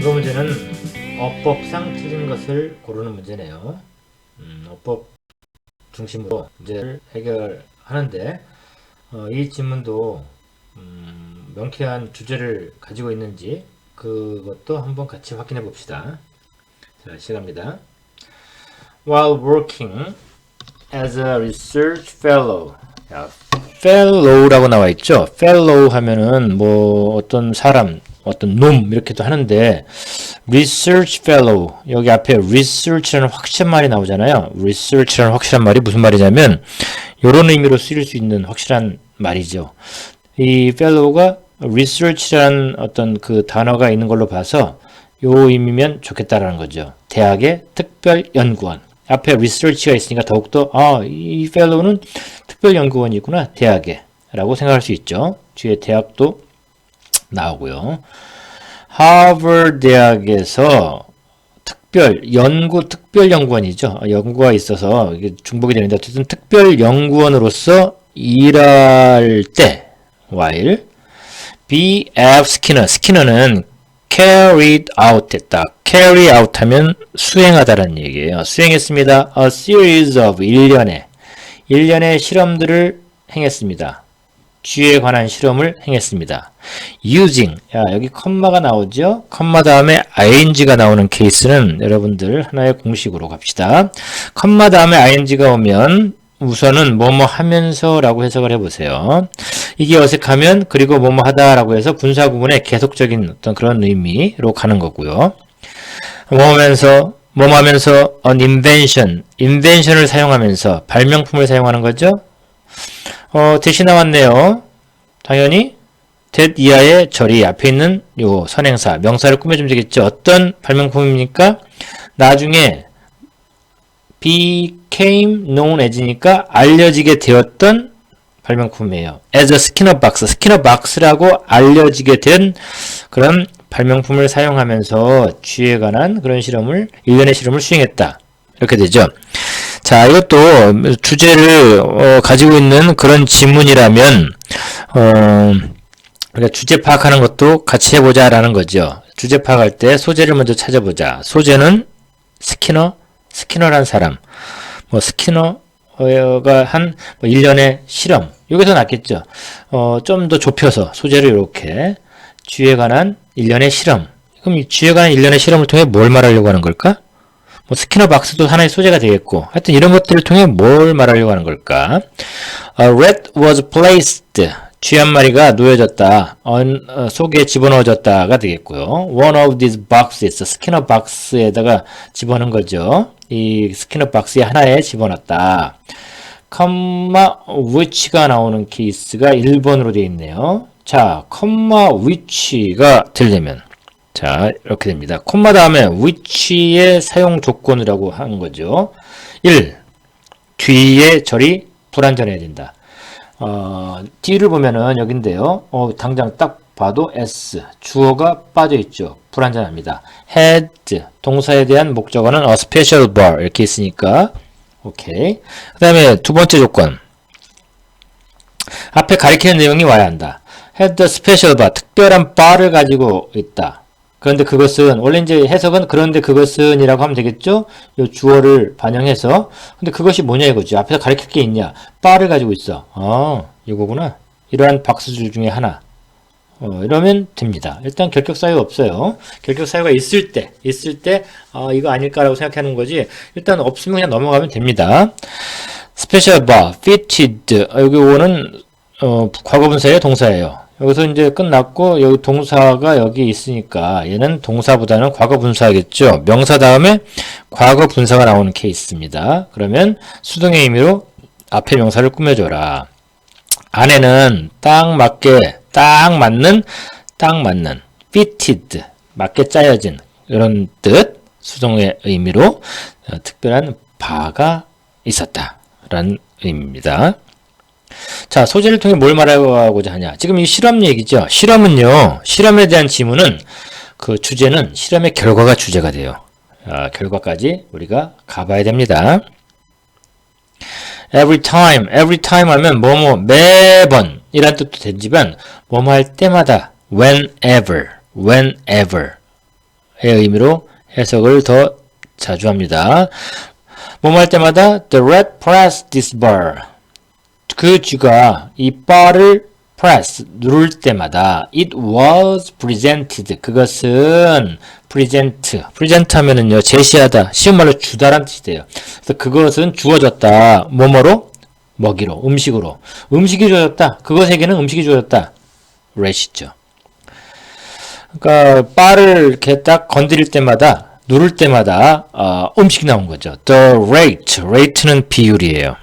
이번 문제는 어법상 틀린 것을 고르는 문제네요. 음, 어법 중심으로 문제를 해결하는데 어, 이 질문도 음, 명쾌한 주제를 가지고 있는지 그것도 한번 같이 확인해 봅시다. 자, 시작합니다. While working as a research fellow. 야, fellow라고 나와 있죠. fellow 하면은 뭐 어떤 사람, 어떤 놈 이렇게도 하는데 research fellow 여기 앞에 research라는 확실한 말이 나오잖아요. research라는 확실한 말이 무슨 말이냐면 이런 의미로 쓰일 수 있는 확실한 말이죠. 이 fellow가 research라는 어떤 그 단어가 있는 걸로 봐서 요 의미면 좋겠다라는 거죠. 대학의 특별 연구원. 앞에 research가 있으니까 더욱더 아, 이 fellow는 특별 연구원이구나. 대학에. 라고 생각할 수 있죠. 뒤에 대학도 나오고요. 하버드 대학에서 특별 연구 특별 연구원이죠. 연구가 있어서 이게 중복이 되는데 어쨌든 특별 연구원으로서 일할 때 while B.F. 스키너 스키너는 carried out 됐다. carry out 하면 수행하다라는 얘기예요. 수행했습니다. a series of 1년의 1년의 실험들을 행했습니다. 쥐에 관한 실험을 행했습니다. using 야 여기 컴마가 나오죠. 컴마 다음에 ing가 나오는 케이스는 여러분들 하나의 공식으로 갑시다. 컴마 다음에 ing가 오면 우선은 뭐뭐 하면서 라고 해석을 해보세요. 이게 어색하면 그리고 뭐뭐 하다 라고 해서 분사 구문의 계속적인 어떤 그런 의미로 가는 거고요. 뭐 하면서 뭐뭐 하면서 an invention, invention을 사용하면서 발명품을 사용하는 거죠. 어, 대시 나왔네요. 당연히 that 이하의 절이 앞에 있는 요 선행사, 명사를 꾸며주면 되겠죠. 어떤 발명품입니까? 나중에 became known as니까 알려지게 되었던 발명품이에요. as a skinner box, skinner box라고 알려지게 된 그런 발명품을 사용하면서 쥐에 관한 그런 실험을 일련의 실험을 수행했다. 이렇게 되죠. 자, 이것도 주제를 어, 가지고 있는 그런 지문이라면 어, 우리가 주제 파악하는 것도 같이 해보자라는 거죠. 주제 파악할 때 소재를 먼저 찾아보자. 소재는 스키너, 스키너란 사람, 뭐 스키너가 한 뭐 1년의 실험. 여기서 낫겠죠. 어, 좀 더 좁혀서 소재를 이렇게 쥐에 관한 1년의 실험. 그럼 이 쥐에 관한 1년의 실험을 통해 뭘 말하려고 하는 걸까? 뭐 스키너 박스도 하나의 소재가 되겠고 하여튼 이런 것들을 통해 뭘 말하려고 하는 걸까? A rat was placed 쥐 한 마리가 놓여졌다. 어, 속에 집어넣어졌다가 되겠고요. One of these boxes 스키너 박스에다가 집어넣은 거죠. 이 스키너 박스에 하나에 집어넣었다. 컴마 which가 나오는 케이스가 1번으로 되어 있네요. 자, 컴마 which가 되려면 자, 이렇게 됩니다. 콤마 다음에 which의 사용 조건이라고 하는 거죠. 1. 뒤에 절이 불완전해야 된다. 어, 뒤를 보면은 여긴데요. 어, 당장 딱 봐도 S. 주어가 빠져 있죠. 불완전합니다. had. 동사에 대한 목적어는 a special bar. 이렇게 있으니까. 오케이. 그 다음에 두 번째 조건. 앞에 가리키는 내용이 와야 한다. had a special bar. 특별한 바를 가지고 있다. 그런데 그것은 원래 이제 해석은 그런데 그것은이라고 하면 되겠죠. 요 주어를 반영해서 근데 그것이 뭐냐 이거죠. 앞에서 가르칠 게 있냐? 바를 가지고 있어. 아, 이거구나. 이러한 박수줄 중에 하나. 어, 이러면 됩니다. 일단 결격 사유가 없어요. 결격 사유가 있을 때, 있을 때, 어, 이거 아닐까라고 생각하는 거지. 일단 없으면 그냥 넘어가면 됩니다. special bar, fitted. 여기 오는, 어, 과거분사의 동사예요. 여기서 이제 끝났고 여기 동사가 여기 있으니까 얘는 동사보다는 과거 분사겠죠. 명사 다음에 과거 분사가 나오는 케이스입니다. 그러면 수동의 의미로 앞에 명사를 꾸며줘라. 안에는 딱 맞게 딱 맞는 딱 맞는 fitted 맞게 짜여진 이런 뜻 수동의 의미로 어, 특별한 바가 있었다라는 의미입니다. 자, 소재를 통해 뭘 말하고자 하냐. 지금 이 실험 얘기죠. 실험은요, 실험에 대한 지문은 그 주제는 실험의 결과가 주제가 돼요. 아, 결과까지 우리가 가봐야 됩니다. every time, every time 하면 뭐뭐 매번 이란 뜻도 되지만 뭐뭐 할 때마다 whenever, whenever 의미로 해석을 더 자주 합니다. 뭐뭐 할 때마다 the red pressed this bar. 그 쥐가 이 바를 press 누를 때마다 it was presented. 그것은 present. present 하면은요 제시하다 쉬운 말로 주다란 뜻이 돼요. 그래서 그것은 주어졌다 뭐뭐로? 먹이로 음식으로. 음식이 주어졌다. 그것에게는 음식이 주어졌다. rat이죠. 그러니까 바를 이렇게 딱 건드릴 때마다 누를 때마다 어, 음식이 나온 거죠. the rate. rate는 비율이에요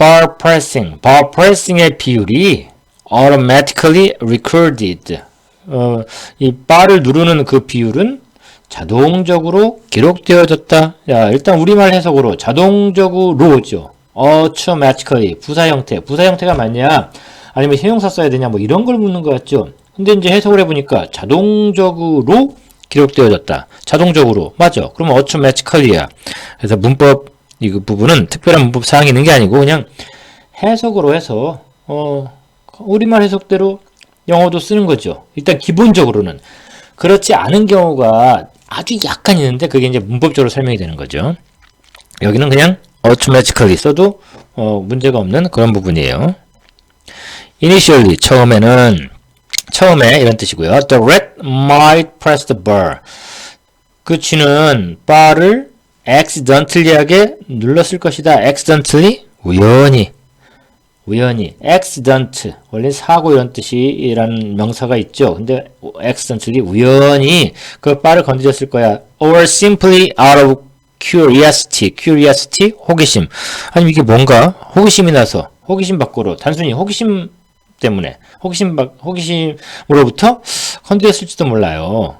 bar pressing, bar pressing의 비율이 automatically recorded. 어, 이 bar을 누르는 그 비율은 자동적으로 기록되어졌다. 야, 일단 우리말 해석으로 자동적으로죠. automatically 부사 형태. 부사 형태가 맞냐? 아니면 형용사 써야 되냐? 뭐 이런 걸 묻는 것 같죠. 근데 이제 해석을 해보니까 자동적으로 기록되어졌다. 자동적으로 맞아. 그러면 automatically야. 그래서 문법 이 부분은 특별한 문법 사항이 있는 게 아니고 그냥 해석으로 해서 어, 우리말 해석대로 영어도 쓰는 거죠. 일단 기본적으로는 그렇지 않은 경우가 아주 약간 있는데 그게 이제 문법적으로 설명이 되는 거죠. 여기는 그냥 automatically 써도 어, 문제가 없는 그런 부분이에요. initially 처음에는 처음에 이런 뜻이고요. The rat might press the bar. 그 쥐는 바를 accidentally하게 눌렀을 것이다. accidentally? 우연히. 우연히. accident. 원래 사고 이런 뜻이라는 명사가 있죠. 근데 accidentally 우연히 그 바를 건드렸을 거야. or simply out of curiosity. curiosity 호기심. 아니면 이게 뭔가? 호기심이 나서. 호기심 밖으로. 단순히 호기심 때문에. 호기심 밖 호기심으로부터 건드렸을지도 몰라요.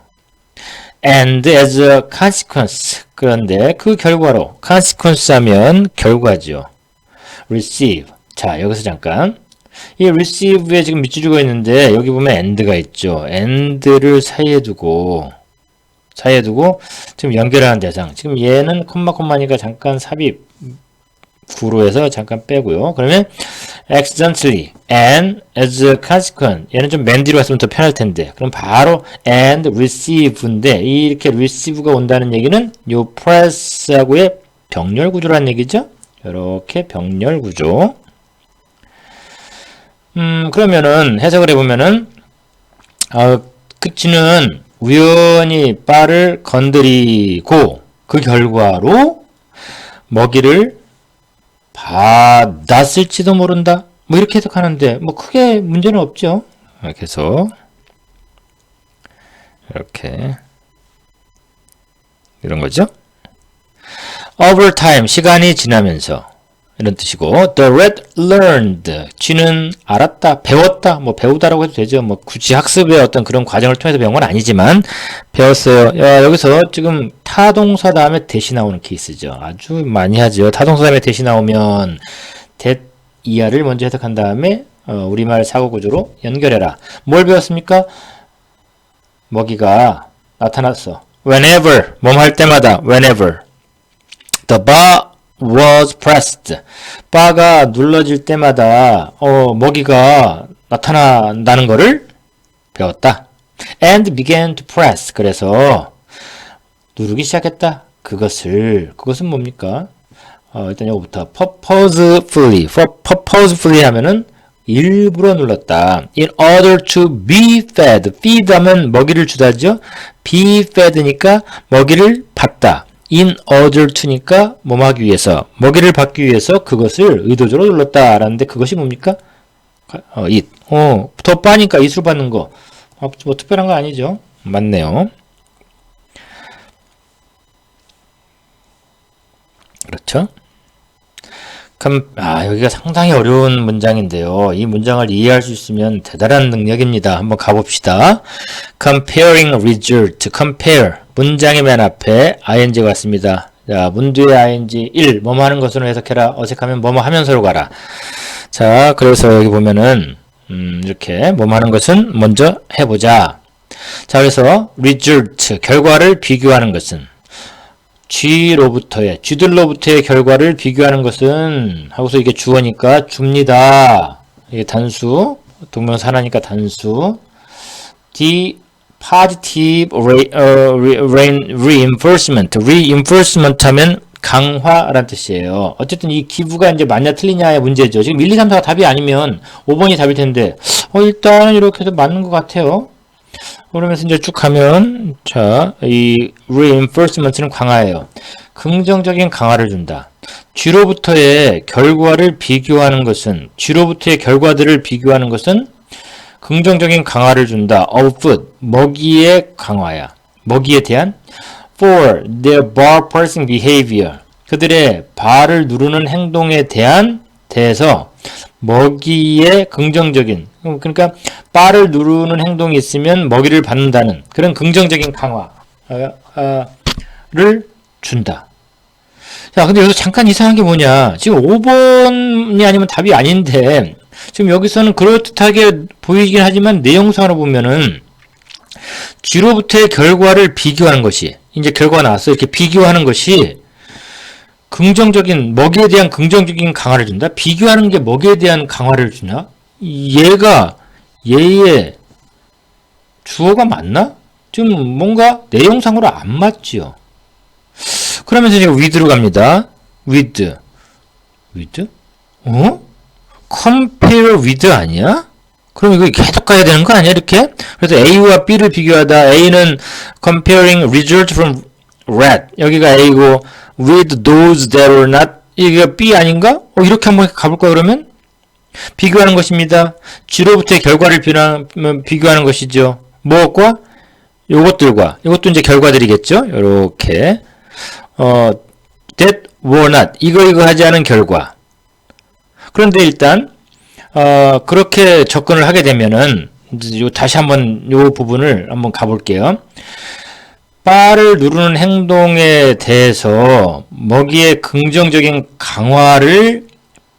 And as a consequence 그런데 그 결과로 consequence 하면 결과죠. receive 자 여기서 잠깐 이 receive에 지금 밑줄 주고 있는데 여기 보면 and가 있죠. and를 사이에 두고 사이에 두고 지금 연결하는 대상 지금 얘는 콤마 콤마니까 잠깐 삽입 구로 해서 잠깐 빼고요. 그러면 accidentally and as a consequence 얘는 좀 맨 뒤로 했으면 더 편할 텐데 그럼 바로 and receive인데 이렇게 receive가 온다는 얘기는 요 press하고의 병렬 구조라는 얘기죠. 이렇게 병렬 구조. 음 그러면은 해석을 해보면은 어, 그치는 우연히 바를 건드리고 그 결과로 먹이를 받았을지도 모른다. 뭐 이렇게 해석하는데 뭐 크게 문제는 없죠. 이렇게 해서 이렇게 이런 거죠. over time 시간이 지나면서 이런 뜻이고 the red learned. 쥐는 알았다 배웠다 뭐 배우다라고 해도 되죠. 뭐 굳이 학습의 어떤 그런 과정을 통해서 배운 건 아니지만 배웠어요. 야, 여기서 지금 타동사 다음에 대시 나오는 케이스죠. 아주 많이 하죠. 타동사 다음에 대시 나오면 that 이하를 먼저 해석한 다음에 어, 우리말 사고 구조로 연결해라. 뭘 배웠습니까? 먹이가 나타났어. Whenever 뭐할 때마다 whenever. The bar was pressed. 바가 눌러질 때마다 어, 먹이가 나타난다는 것을 배웠다. and began to press. 그래서 누르기 시작했다. 그것을 그것은 뭡니까? 어, 일단 이거부터 purposefully. purposefully 하면은 일부러 눌렀다. in order to be fed. feed 하면 먹이를 주다죠. be fed니까 먹이를 받다. In order to니까 뭐뭐 하기 위해서 먹이를 받기 위해서 그것을 의도적으로 눌렀다라는데 그것이 뭡니까? 어, it. 어, 더 빠니까 it으로 받는 거. 어, 뭐 특별한 거 아니죠? 맞네요. 그렇죠? 그럼 아 여기가 상당히 어려운 문장인데요. 이 문장을 이해할 수 있으면 대단한 능력입니다. 한번 가봅시다. Comparing result, compare 문장의 맨 앞에 ing가 왔습니다. 자, 문 뒤에 ing 1 뭐뭐 하는 것으로 해석해라. 어색하면 뭐뭐 하면서로 가라. 자, 그래서 여기 보면은 음, 이렇게 뭐뭐 하는 것은 먼저 해보자. 자, 그래서 result 결과를 비교하는 것은 쥐로부터의 쥐들로부터의 결과를 비교하는 것은 하고서 이게 주어니까 줍니다. 이게 단수 동명사나니까 단수. the positive re, 어, re, re, reinforcement, reinforcement 하면 강화라는 뜻이에요. 어쨌든 이 기부가 이제 맞냐 틀리냐의 문제죠. 지금 1, 2, 3, 4가 답이 아니면 5번이 답일 텐데, 어, 일단 이렇게 해서 맞는 것 같아요. 그러면서 이제 쭉 가면, 자, 이 reinforcement는 강화예요. 긍정적인 강화를 준다. 쥐로부터의 결과를 비교하는 것은, 쥐로부터의 결과들을 비교하는 것은 긍정적인 강화를 준다. of food, 먹이의 강화야. 먹이에 대한 for their bar pressing behavior. 그들의 발을 누르는 행동에 대한 대해서 먹이의 긍정적인 그러니까 바를 누르는 행동이 있으면 먹이를 받는다는 그런 긍정적인 강화를 준다. 자, 근데 여기서 잠깐 이상한 게 뭐냐? 지금 5번이 아니면 답이 아닌데 지금 여기서는 그럴듯하게 보이긴 하지만 내용상으로 보면은 쥐로부터의 결과를 비교하는 것이 이제 결과가 나왔어 이렇게 비교하는 것이 긍정적인 먹이에 대한 긍정적인 강화를 준다. 비교하는 게 먹이에 대한 강화를 주냐? 얘가 얘의 주어가 맞나? 지금 뭔가 내용상으로 안 맞지요. 그러면서 제가 with로 갑니다. with, with, 어? Compare with 아니야? 그럼 이거 계속 가야 되는 거 아니야 이렇게? 그래서 A와 B를 비교하다 A는 comparing result from red 여기가 A고 with those that are not 이게 B 아닌가? 어, 이렇게 한번 가볼까 그러면? 비교하는 것입니다. G로부터의 결과를 비교하는 것이죠. 무엇과? 요것들과 이것도 이제 결과들이겠죠. 이렇게 어, that were not 이거 이거 하지 않은 결과 그런데 일단 어, 그렇게 접근을 하게 되면은 요 다시 한번 요 부분을 한번 가볼게요. 바를 누르는 행동에 대해서 먹이의 긍정적인 강화를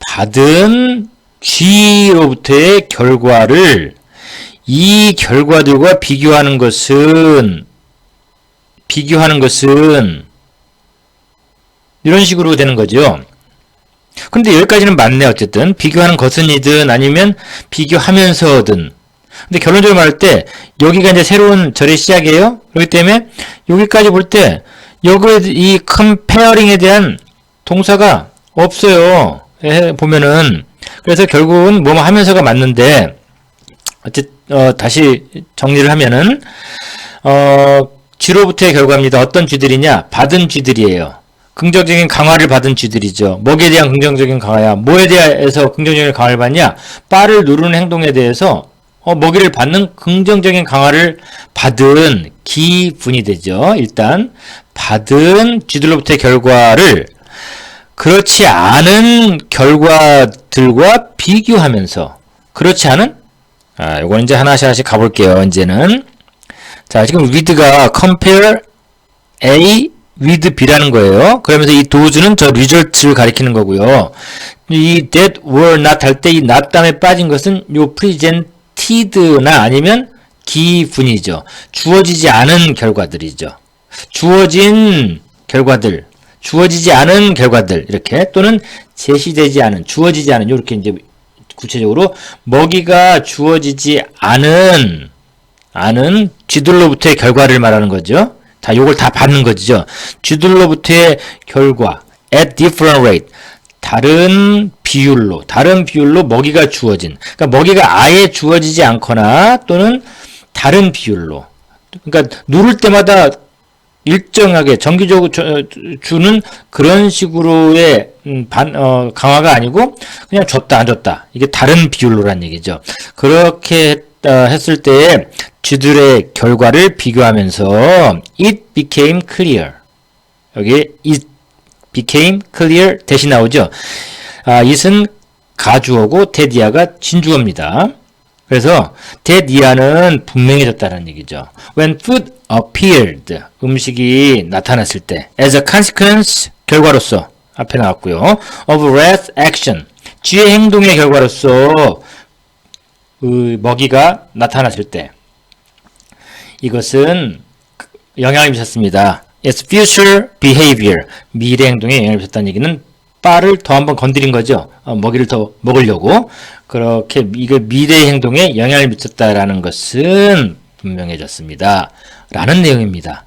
받은 G로부터의 결과를 이 결과들과 비교하는 것은 비교하는 것은 이런 식으로 되는 거죠. 근데 여기까지는 맞네 어쨌든. 비교하는 것은이든 아니면 비교하면서든. 근데 결론적으로 말할 때 여기가 이제 새로운 절의 시작이에요. 그렇기 때문에 여기까지 볼 때 여기 이 comparing에 대한 동사가 없어요. 예, 보면은. 그래서 결국은 뭐뭐 하면서가 맞는데 어쨌 어, 다시 정리를 하면은 어 쥐로부터의 결과입니다. 어떤 쥐들이냐? 받은 쥐들이에요 긍정적인 강화를 받은 쥐들이죠. 먹에 대한 긍정적인 강화야. 뭐에 대해서 긍정적인 강화를 받냐? 바를 누르는 행동에 대해서 어, 먹이를 받는 긍정적인 강화를 받은 기분이 되죠. 일단 받은 쥐들로부터의 결과를 그렇지 않은 결과들과 비교하면서 그렇지 않은 아, 요건 이제 하나씩 하나씩 가볼게요. 이제는 자 지금 with가 compare A with B라는 거예요. 그러면서 이 does는 저 result를 가리키는 거고요. 이 that were not 할 때 이 not 다음에 빠진 것은 요 presented나 아니면 기분이죠. 주어지지 않은 결과들이죠. 주어진 결과들, 주어지지 않은 결과들 이렇게 또는 제시되지 않은, 주어지지 않은 이렇게 이제 구체적으로 먹이가 주어지지 않은 않은 쥐들로부터의 결과를 말하는 거죠. 자, 요걸 다 받는 거죠. 쥐들로부터의 결과 at different rate 다른 비율로 다른 비율로 먹이가 주어진 그러니까 먹이가 아예 주어지지 않거나 또는 다른 비율로 그러니까 누를 때마다 일정하게 정기적으로 주는 그런 식으로의 음, 반, 어, 강화가 아니고 그냥 줬다 안 줬다 이게 다른 비율로란 얘기죠. 그렇게 했을 때에 쥐들의 결과를 비교하면서 it became clear. 여기 it became clear 대신 나오죠. 아, it은 가주어고 데디아가 진주어입니다. 그래서 데디아는 분명해졌다는 얘기죠. When food appeared, 음식이 나타났을 때, as a consequence, 결과로서 앞에 나왔고요. of wrath action, 쥐의 행동의 결과로서 그 먹이가 나타났을 때 이것은 영향을 미쳤습니다. Its future behavior 미래 행동에 영향을 미쳤다는 얘기는 빠를 더 한번 건드린 거죠. 어, 먹이를 더 먹으려고 그렇게 이거 미래 행동에 영향을 미쳤다라는 것은 분명해졌습니다. 라는 내용입니다.